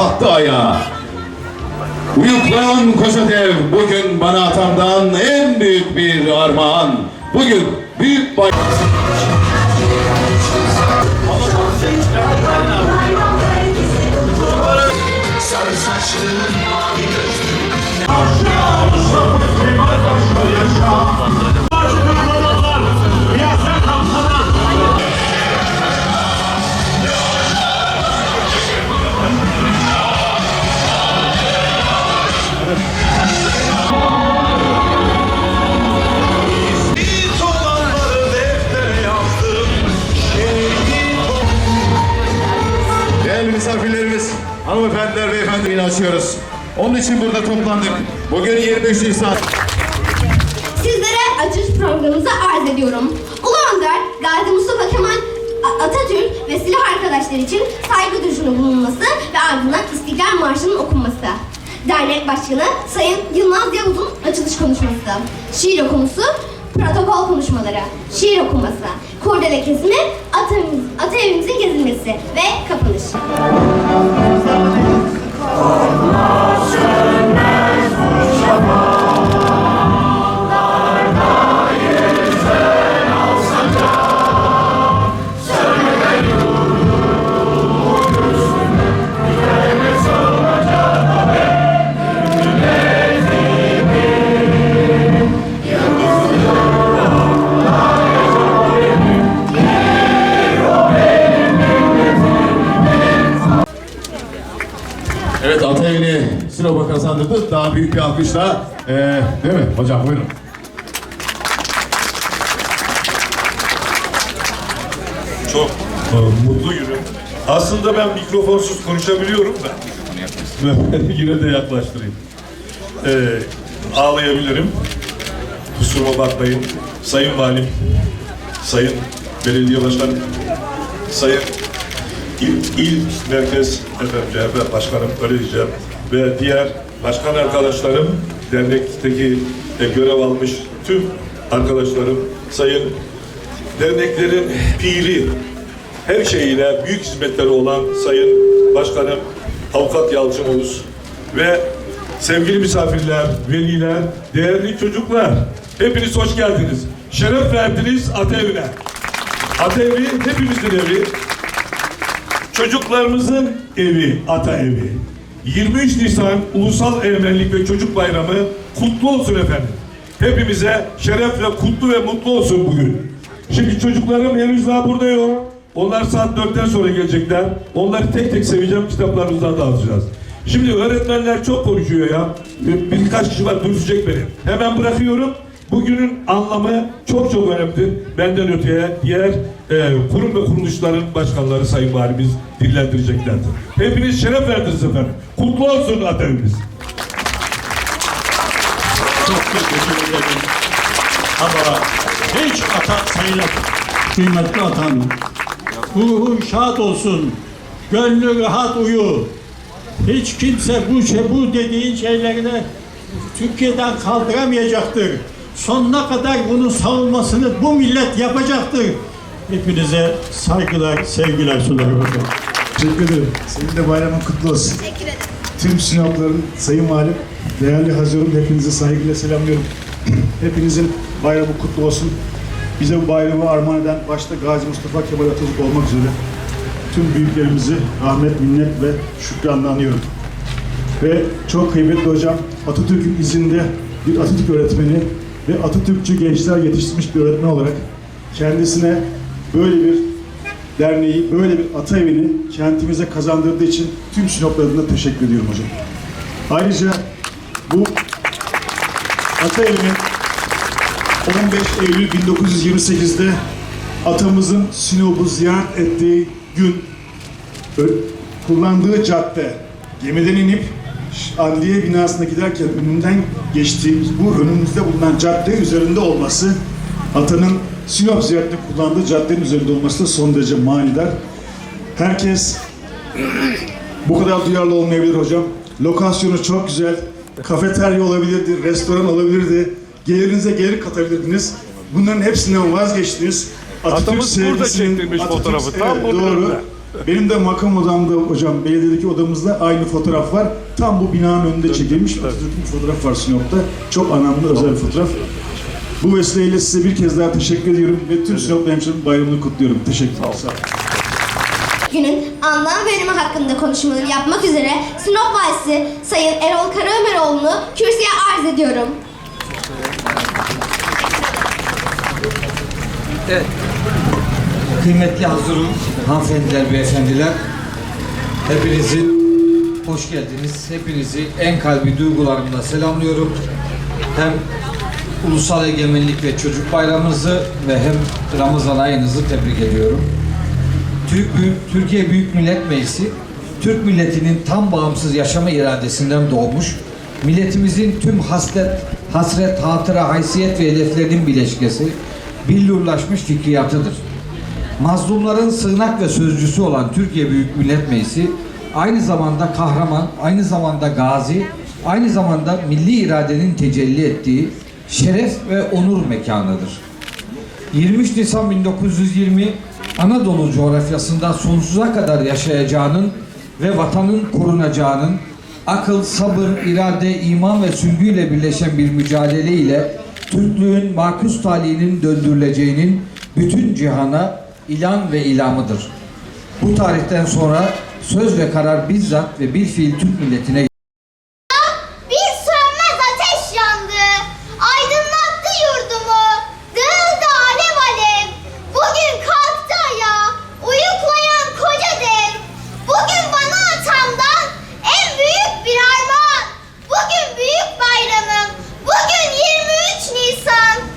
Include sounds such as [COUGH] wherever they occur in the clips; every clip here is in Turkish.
kalktı ayağa. Uyuklayan koca dev bugün bana atamdan en büyük bir armağan. Bugün büyük bay... Onun için burada toplandık. Bugün 25 Nisan. Sizlere açış programımızı arz ediyorum. Ulu Önder, Gazi Mustafa Kemal Atatürk ve silah arkadaşları için saygı duruşunda bulunması ve ardından İstiklal Marşı'nın okunması. Dernek Başkanı Sayın Yılmaz Yavuz'un açılış konuşması. Şiir okumusu, protokol konuşmaları, şiir okuması, kurdele kesimi, ata evimizin gezilmesi ve kapanış. Evet, Atayını Sinop'a kazandırdı. Daha büyük bir alkışla. Ee, değil mi hocam? Buyurun. Çok e, mutlu günüm. Aslında ben mikrofonsuz konuşabiliyorum da. [LAUGHS] Yine de yaklaştırayım. Ee, ağlayabilirim. Kusuruma bakmayın. Sayın Valim, Sayın Belediye Başkanım, Sayın İl, İl Merkez CHP Başkanım öyle diyeceğim ve diğer başkan arkadaşlarım, dernekteki e, görev almış tüm arkadaşlarım, sayın derneklerin piri, her şeyiyle büyük hizmetleri olan Sayın Başkanım Avukat Yalçın Oğuz ve sevgili misafirler, veliler, değerli çocuklar, hepiniz hoş geldiniz. Şeref verdiniz Atevine. Atevi hepimizin evi. Çocuklarımızın evi, ata evi. 23 Nisan Ulusal Egemenlik ve Çocuk Bayramı kutlu olsun efendim. Hepimize şeref ve kutlu ve mutlu olsun bugün. Şimdi çocuklarım henüz daha burada yok. Onlar saat 4'ten sonra gelecekler. Onları tek tek seveceğim, kitaplarımızdan dağıtacağız. Şimdi öğretmenler çok konuşuyor ya. Bir- Birkaç kişi var dürüstecek beni. Hemen bırakıyorum. Bugünün anlamı çok çok önemli. Benden öteye diğer e, kurum ve kuruluşların başkanları Sayın Valimiz dillendireceklerdir. Hepiniz şeref verdiniz efendim. Kutlu olsun Atatürk'ümüz. Çok teşekkür ederim. Ama hiç ata sayılır. Kıymetli atam. Ruhu şad olsun. Gönlü rahat uyu. Hiç kimse bu, şey, bu dediğin şeylerini Türkiye'den kaldıramayacaktır. Sonuna kadar bunun savunmasını bu millet yapacaktır. Hepinize saygılar, sevgiler sunarım hocam. Teşekkür ederim. Senin de bayramın kutlu olsun. Teşekkür ederim. Tüm Sinopların Sayın Valim, değerli Hazirum hepinizi saygıyla selamlıyorum. [CLEARS THROAT] Hepinizin bayramı kutlu olsun. Bize bu bayramı armağan eden başta Gazi Mustafa Kemal Atatürk olmak üzere tüm büyüklerimizi rahmet, minnet ve şükranla anıyorum. Ve çok kıymetli hocam Atatürk'ün izinde bir Atatürk öğretmeni ve Atatürkçü gençler yetiştirmiş bir öğretmen olarak kendisine böyle bir derneği, böyle bir ata evini kentimize kazandırdığı için tüm Sinoplu adına teşekkür ediyorum hocam. Ayrıca bu ata evinin 15 Eylül 1928'de atamızın Sinop'u ziyaret ettiği gün kullandığı cadde gemiden inip adliye binasına giderken önünden geçtiğimiz bu önümüzde bulunan cadde üzerinde olması atanın Sinop ziyaretinde kullandığı caddenin üzerinde olması da son derece manidar. Herkes bu kadar duyarlı olmayabilir hocam. Lokasyonu çok güzel. Kafeterya olabilirdi, restoran olabilirdi. Gelirinize gelir katabilirdiniz. Bunların hepsinden vazgeçtiniz. Atatürk Atamız burada sevgisinin- çektirmiş Atatürk- fotoğrafı, tam Evet, bunun doğru. önünde. Benim de makam odamda hocam belediyedeki odamızda aynı fotoğraf var. Tam bu binanın önünde çekilmiş. Atatürk'ün fotoğraf var Sinop'ta. Çok anlamlı özel bir fotoğraf. Bu vesileyle size bir kez daha teşekkür ediyorum ve tüm Sinoplu hemşehrimin bayramını kutluyorum. Teşekkür ederim. Sağ olun. Günün anlam ve önemi hakkında konuşmaları yapmak üzere Sinop Valisi Sayın Erol Karaömeroğlu'nu kürsüye arz ediyorum. Evet. Kıymetli hazırım, hanımefendiler, beyefendiler. Hepinizi hoş geldiniz. Hepinizi en kalbi duygularımla selamlıyorum. Hem Ulusal Egemenlik ve Çocuk Bayramınızı ve hem Ramazan ayınızı tebrik ediyorum. Türk Türkiye Büyük Millet Meclisi, Türk milletinin tam bağımsız yaşama iradesinden doğmuş, milletimizin tüm hasret, hasret, hatıra, haysiyet ve hedeflerinin bileşkesi, billurlaşmış fikriyatıdır. Mazlumların sığınak ve sözcüsü olan Türkiye Büyük Millet Meclisi, aynı zamanda kahraman, aynı zamanda gazi, aynı zamanda milli iradenin tecelli ettiği şeref ve onur mekanıdır. 23 Nisan 1920 Anadolu coğrafyasında sonsuza kadar yaşayacağının ve vatanın korunacağının akıl, sabır, irade, iman ve sülgüyle birleşen bir mücadele ile Türklüğün makus talihinin döndürüleceğinin bütün cihana ilan ve ilamıdır. Bu tarihten sonra söz ve karar bizzat ve bir fiil Türk milletine Bir sönmez ateş yandı. Aydınlattı yurdumu. Dağıldı alev alev. Bugün kalktı ayağa. Uyuklayan koca dev. Bugün bana atamdan en büyük bir armağan. Bugün büyük bayramım. Bugün 23 Nisan.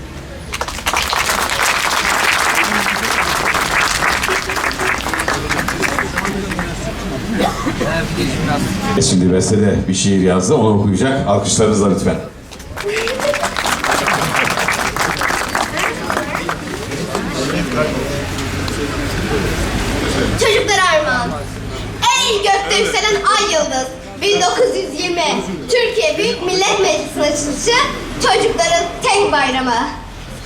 Şimdi bestede bir şiir yazdı. Onu okuyacak. Alkışlarınızla lütfen. Çocuklar armağan. Ey gökte yükselen ay yıldız. 1920 Türkiye Büyük Millet Meclisi'nin açılışı çocukların tek bayramı.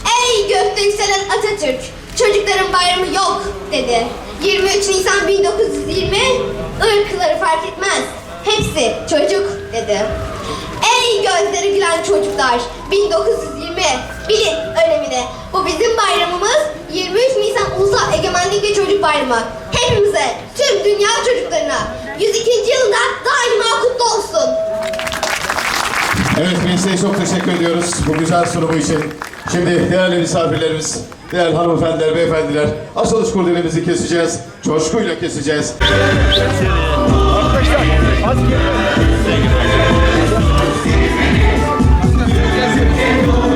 Ey gökte yükselen Atatürk. Çocukların bayramı yok dedi. 23 Nisan 1920 ırkları fark etmez. Hepsi çocuk dedi. Ey gözleri gülen çocuklar 1920 bilin önemini. Bu bizim bayramımız 23 Nisan Ulusal Egemenlik ve Çocuk Bayramı. Hepimize, tüm dünya çocuklarına 102. yılında daima kutlu olsun. Evet Melisa'ya çok teşekkür ediyoruz bu güzel sunumu için. Şimdi değerli misafirlerimiz, değerli hanımefendiler, beyefendiler, açılış kurdelemizi keseceğiz. Coşkuyla keseceğiz.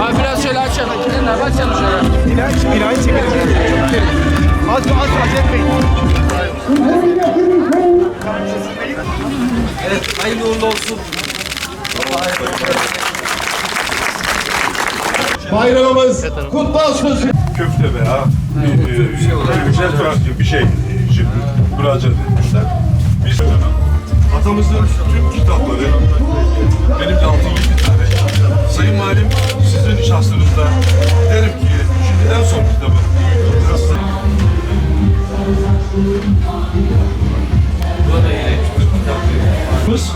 Abi biraz şöyle açalım. Kenara açalım şöyle. Binayı, binayı çekelim. Az az az etmeyin. Evet, hayırlı uğurlu olsun. Bayramımız kutlu olsun. Köfte veya bir, e, restoran gibi bir şey. İçin müracaat etmişler. Biz atamızın tüm kitapları benim de 6-7 tane. Sayın Valim sizin şahsınızda derim ki şimdi en son kitabı biraz da- Biz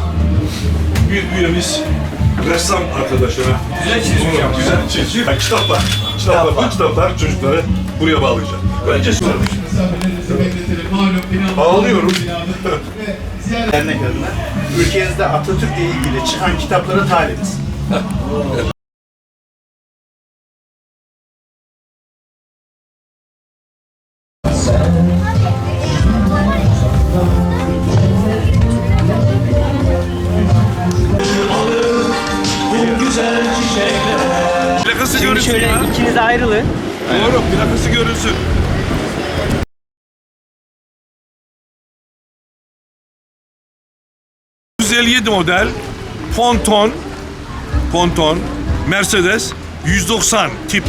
bir üyemiz ressam arkadaşına güzel çizim yapmış. Güzel çizim. Yani kitaplar. Kitaplar. Bu kitaplar çocukları buraya bağlayacak. Önce sormuş. Ağlıyorum. Dernek adına ülkenizde Atatürk'le ilgili çıkan kitaplara talibiz. Görünsün. ...157 model ponton ponton Mercedes 190 tip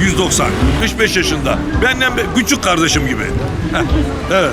190 45 yaşında. Benden be- küçük kardeşim gibi. Evet.